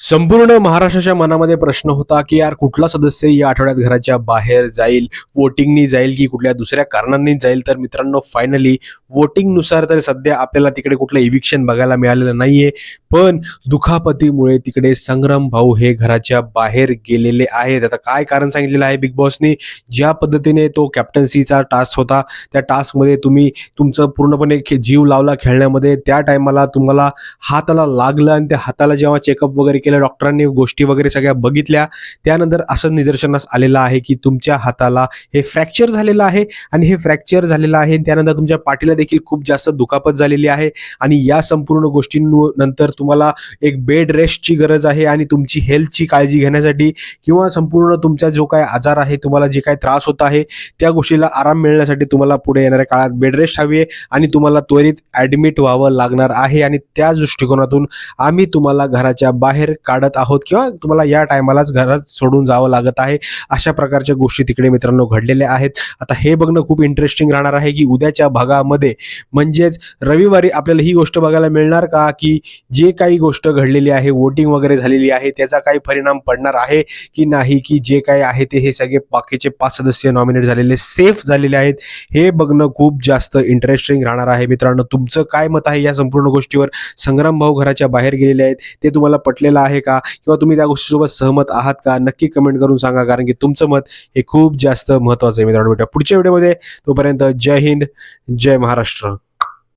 संपूर्ण महाराष्ट्राच्या मनामध्ये प्रश्न होता की यार कुठला सदस्य या आठवड्यात घराच्या बाहेर जाईल? वोटिंगनी जाईल की कुठल्या दुसऱ्या कारणांनी जाईल? तर मित्रांनो फायनली वोटिंगनुसार तर सध्या आपल्याला तिकडे कुठलं इव्हिक्शन बघायला मिळालेलं नाहीये. पण दुखापतीमुळे तिकडे संग्राम भाऊ हे घराच्या बाहेर गेलेले आहेत. त्याचं काय कारण सांगितलेलं आहे बिग बॉसने ज्या पद्धतीने तो कॅप्टन्सीचा टास्क होता त्या टास्कमध्ये तुम्ही तुमचं पूर्णपणे जीव लावला खेळण्यामध्ये. त्या टायमाला तुम्हाला हाताला लागलं आणि त्या हाताला जेव्हा चेकअप वगैरे केलं डॉक्टरांनी गोष्टी वगैरे सगळ्या बघितल्या. त्यानंतर असं निदर्शनास आलेलं आहे की तुमच्या हाताला हे फ्रॅक्चर झालेलं आहे आणि हे फ्रॅक्चर झालेलं आहे. त्यानंतर तुमच्या पाठीला देखील खूप जास्त दुखापत झालेली आहे आणि या संपूर्ण गोष्टींनंतर तुम्हाला एक बेड रेस्टची गरज आहे आणि तुमची हेल्थची काळजी घेण्यासाठी किंवा संपूर्ण तुमचा जो काय आजार आहे तुम्हाला जे काय त्रास होत आहे त्या गोष्टीला आराम मिळण्यासाठी तुम्हाला पुढे येणाऱ्या काळात बेड रेस्ट हवी आहे आणि तुम्हाला त्वरित ॲडमिट व्हावं लागणार आहे. आणि त्या दृष्टिकोनातून आम्ही तुम्हाला घराच्या बाहेर काढत आहोत किंवा तुम्हाला या टायमालाच घरात सोडून जावं लागत आहे अशा प्रकारच्या गोष्टी तिकडे मित्रांनो घडलेल्या आहेत. आता हे बघणं खूप इंटरेस्टिंग राहणार आहे की उद्याच्या भागामध्ये म्हणजेच रविवारी आपल्याला ही गोष्ट बघायला मिळणार का? की जे काही गोष्ट घडलेली आहे वोटिंग वगैरे झालेली आहे त्याचा काही परिणाम पडणार आहे की नाही? की जे काही आहे ते हे सगळे बाकीचे पाच सदस्य नॉमिनेट झालेले सेफ झालेले आहेत. हे बघणं खूप जास्त इंटरेस्टिंग राहणार आहे मित्रांनो. तुमचं काय मत आहे या संपूर्ण गोष्टीवर? संग्राम भाऊ घराच्या बाहेर गेलेले आहेत. ते तुम्हाला पटलेलं आहे का? किंवा तुम्ही त्या गोष्टीसोबत सहमत आहात का? नक्की कमेंट करून सांगा. कारण की तुमचं मत हे खूप जास्त महत्त्वाचं आहे मित्रांनो. भेटूया पुढच्या व्हिडिओमध्ये तोपर्यंत जय हिंद जय महाराष्ट्र.